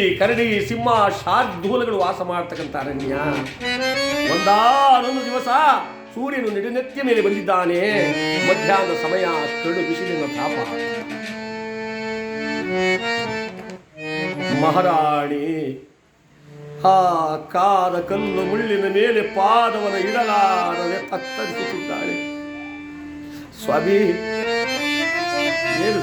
ಈ ಕರಡಿ ಸಿಂಹ ಶಾರ್ಧೂಲಗಳು ವಾಸ ಮಾಡ್ತಕ್ಕಂಥ ಅರಣ್ಯ. ಒಂದಾನೊಂದು ದಿವಸ ಸೂರ್ಯನು ನಡುನೆತ್ತಿಯ ಮೇಲೆ ಬಂದಿದ್ದಾನೆ. ಮಧ್ಯಾಹ್ನದ ಸಮಯ ಕಡು ಬಿಸಿಲಿನ ತಾಪ. ಮಹಾರಾಣಿ, ಆ ಕಾದ ಕಲ್ಲು ಮುಳ್ಳಿನ ಮೇಲೆ ಪಾದವನ್ನು ಇಡಲಾರದೆ ತತ್ತರಿಸುತ್ತಿದ್ದಾಳೆ. ಸ್ವಾಮಿ, ಏನು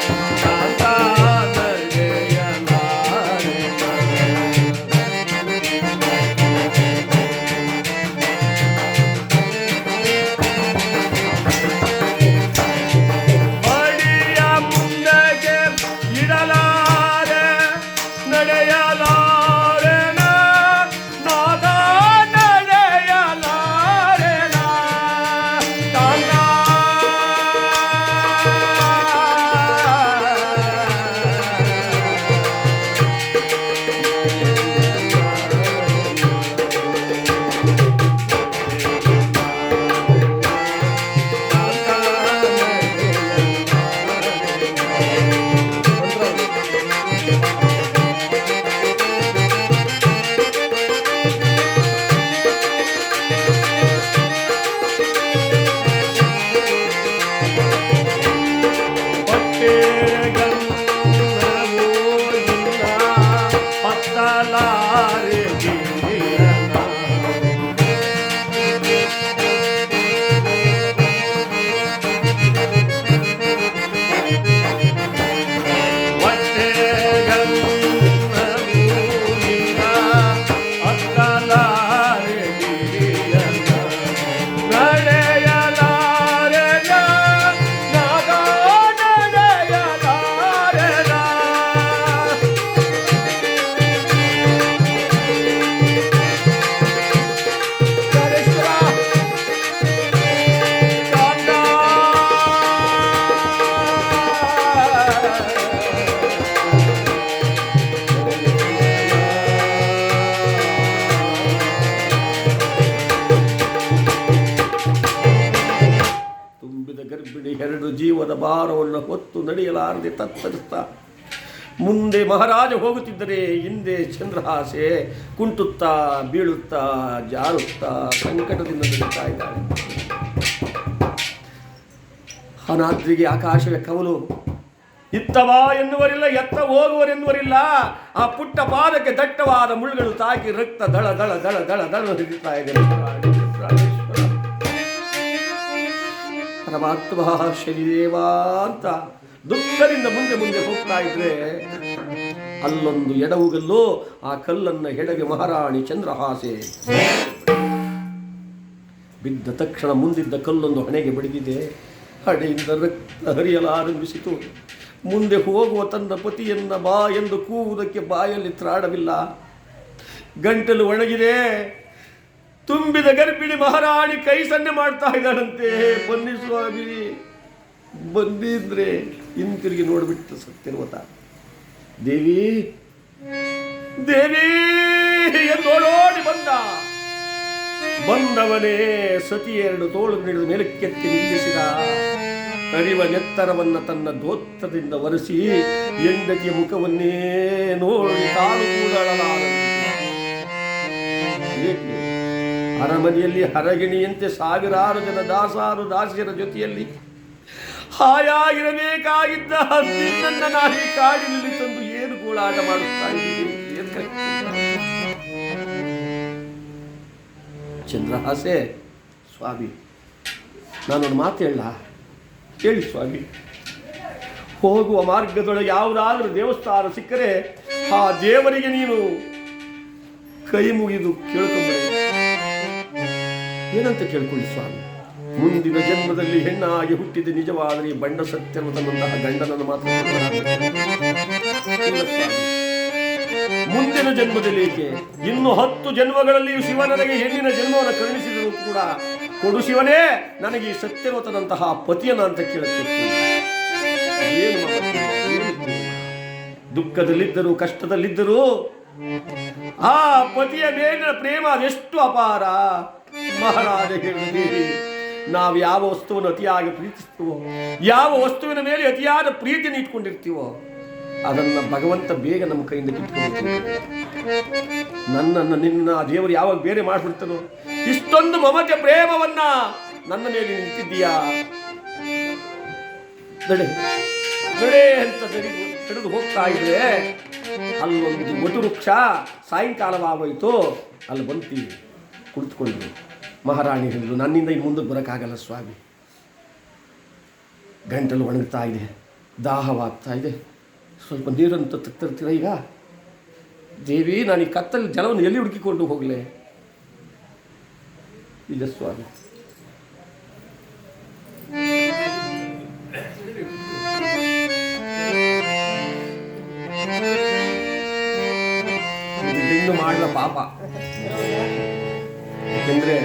ಎರಡು ಜೀವದ ಭಾರವನ್ನು ಹೊತ್ತು ನಡೆಯಲಾರದೆ ತತ್ತರಿಸ್ತಾ, ಮುಂದೆ ಮಹಾರಾಜ ಹೋಗುತ್ತಿದ್ದರೆ ಹಿಂದೆ ಚಂದ್ರಹಾಸೆ ಕುಂಟುತ್ತಾ, ಬೀಳುತ್ತಾ ಜಾರುತ್ತಾ ಸಂಕಟದಿಂದ ನಡೀತಾ ಇದ್ದಾಳೆ. ಅನಾದ್ರಿಗೆ ಆಕಾಶವೇ ಕವಲು ಇತ್ತವಾ ಎನ್ನುವರಿಲ್ಲ, ಎತ್ತ ಹೋಗುವರೆನ್ನುವರಿಲ್ಲ. ಆ ಪುಟ್ಟ ಪಾದಕ್ಕೆ ದಟ್ಟವಾದ ಮುಳ್ಳುಗಳು ತಾಕಿ ರಕ್ತ ದಳ ದಳ ದಳ ದಳ ದಳ ಹಿಡಿತಾ ಇದೆ ಪರಮಾತ್ಮ ಶರೀರೇವಾ ಅಂತ ದುಃಖದಿಂದ ಮುಂದೆ ಮುಂದೆ ಹೋಗ್ತಾ ಇದ್ರೆ ಅಲ್ಲೊಂದು ಎಡವುಗಲ್ಲೋ ಆ ಕಲ್ಲನ್ನು ಎಡವಿ ಮಹಾರಾಣಿ ಚಂದ್ರಹಾಸೆ. ಬಿದ್ದ ತಕ್ಷಣ ಮುಂದಿದ್ದ ಕಲ್ಲೊಂದು ಹಣೆಗೆ ಬಡಿದಿದೆ. ಹಣೆಯಿಂದ ರಕ್ತ ಹರಿಯಲಾರಂಭಿಸಿತು ಮುಂದೆ ಹೋಗುವ ತನ್ನ ಪತಿಯನ್ನ ಬಾ ಎಂದು ಕೂವುದಕ್ಕೆ ಬಾಯಲ್ಲಿ ತ್ರಾಡವಿಲ್ಲ. ಗಂಟಲು ಒಣಗಿದೆ. ತುಂಬಿದ ಗರ್ಭಿಣಿ ಮಹಾರಾಣಿ ಕೈ ಸನ್ನೆ ಮಾಡ್ತಾ ಇದ್ದಾಳಂತೆ. ಬನ್ನಿ ಸ್ವಾಮಿ. ಬಂದಿದ್ರೆ ಹಿಂತಿರುಗಿ ನೋಡ್ಬಿಟ್ಟು ಸತ್ತಿರುವತ ದೇವಿ. ದೇವಿ ಎಂದೋಡೋಡಿ ಬಂದ. ಬಂದವನೇ ಸತಿ ಎರಡು ತೋಳು ಹಿಡಿದು ಮೇಲಕ್ಕೆತ್ತಿ ನಿಲ್ಲಿಸಿದ ಅರಿವ ನೆತ್ತರವನ್ನ ತನ್ನ ದೋತ್ತದಿಂದ ಒರೆಸಿ ಹೆಂಡತಿಯ ಮುಖವನ್ನೇ ನೋಡಿ ತಾನು ಕೂಡ ಅರಮನೆಯಲ್ಲಿ ಹರಗಿಣಿಯಂತೆ ಸಾವಿರಾರು ಜನ ದಾಸಾರು ದಾಸಿಯರ ಜೊತೆಯಲ್ಲಿ ಹಾಯಾಗಿರಬೇಕಾಗಿದ್ದ ನಿನ್ನನ್ನ ನಾನೇ ಕಾಡಿನಲ್ಲಿ ತಂದು ಏನು ಗೋಳಾಟ ಮಾಡುತ್ತಾ? ಚಂದ್ರಹಾಸೆ, ಸ್ವಾಮಿ, ನಾನೊಂದು ಮಾತು ಹೇಳ ಹೇಳಿ ಸ್ವಾಮಿ. ಹೋಗುವ ಮಾರ್ಗದೊಳಗೆ ಯಾವುದಾದ್ರೂ ದೇವಸ್ಥಾನ ಸಿಕ್ಕರೆ ಆ ದೇವರಿಗೆ ನೀನು ಕೈ ಮುಗಿದು ಕೇಳ್ಕೊಂಬರೆ ಏನಂತ ಕೇಳ್ಕೊಳ್ಳಿ ಸ್ವಾಮಿ? ಮುಂದಿನ ಜನ್ಮದಲ್ಲಿ ಹೆಣ್ಣಾಗಿ ಹುಟ್ಟಿದ ನಿಜವಾದರೆ ಈ ಬಂಡ ಸತ್ಯನದಂತಹ ಗಂಡನನ್ನು ಮಾತ್ರ ಮುಂದಿನ ಜನ್ಮದಲ್ಲಿ ಏಕೆ? ಇನ್ನು ಹತ್ತು ಜನ್ಮಗಳಲ್ಲಿಯೂ ಶಿವ ನನಗೆ ಹೆಣ್ಣಿನ ಜನ್ಮವನ್ನು ಕರುಣಿಸಿದರೂ ಕೂಡ ಕೊಡು ಶಿವನೇ ನನಗೆ ಈ ಸತ್ಯವತನಂತಹ ಪತಿಯನ ಅಂತ ಕೇಳುತ್ತಿತ್ತು ಏನು? ದುಃಖದಲ್ಲಿದ್ದರು ಕಷ್ಟದಲ್ಲಿದ್ದರು ಆ ಪತಿಯ ಮೇಲಿನ ಪ್ರೇಮ ಅದೆಷ್ಟು ಅಪಾರ. ಮಹಾರಾಜ ಹೇಳಿದ್ದೀರಿ ನಾವು ಯಾವ ವಸ್ತುವನ್ನು ಅತಿಯಾಗಿ ಪ್ರೀತಿಸ್ತೀವೋ ಯಾವ ವಸ್ತುವಿನ ಮೇಲೆ ಅತಿಯಾದ ಪ್ರೀತಿಯನ್ನು ಇಟ್ಕೊಂಡಿರ್ತೀವೋ, ಅದನ್ನ ಭಗವಂತ ಬೇಗ ನಮ್ಮ ಕೈಯಿಂದ ಕಿತ್ಕೊಂಡು ನನ್ನನ್ನು ನಿನ್ನ ದೇವರು ಯಾವಾಗ ಬೇರೆ ಮಾಡಿಬಿಡ್ತಾನೋ, ಇಷ್ಟೊಂದು ಮಮತೆ ಪ್ರೇಮವನ್ನ ನನ್ನ ಮೇಲೆ ನಿಂತಿದ್ದೀಯಾ? ನಡೆ ನಡೆ ಅಂತ ನಡೆದು ಹೋಗ್ತಾ ಇದ್ರೆ ಅಲ್ಲೊಂದು ವಟು ವೃಕ್ಷ ಸಾಯಂಕಾಲವಾಗೋಯ್ತು, ಅಲ್ಲಿ ಬಂತೀವಿ ಕುಳಿತುಕೊಂಡು ಮಹಾರಾಣಿ ಹೇಳಿದರು, ನನ್ನಿಂದ ಇನ್ನು ಮುಂದಕ್ಕೆ ಬರೋಕ್ಕಾಗಲ್ಲ ಸ್ವಾಮಿ. ಗಂಟಲು ಒಣಗ್ತಾ ಇದೆ, ದಾಹವಾಗ್ತಾ ಇದೆ. ಸ್ವಲ್ಪ ನೀರನ್ನು ತರ್ತೀರ ಈಗ? ದೇವಿ, ನಾನು ಈ ಕತ್ತಲ್ಲಿ ಜಲವನ್ನು ಎಲ್ಲಿ ಹುಡುಕಿಕೊಂಡು ಹೋಗಲೆ? ಇಲ್ಲ ಸ್ವಾಮಿ. ಮಾಡಲ ಪಾಪ. ಯಾಕೆಂದ್ರೆ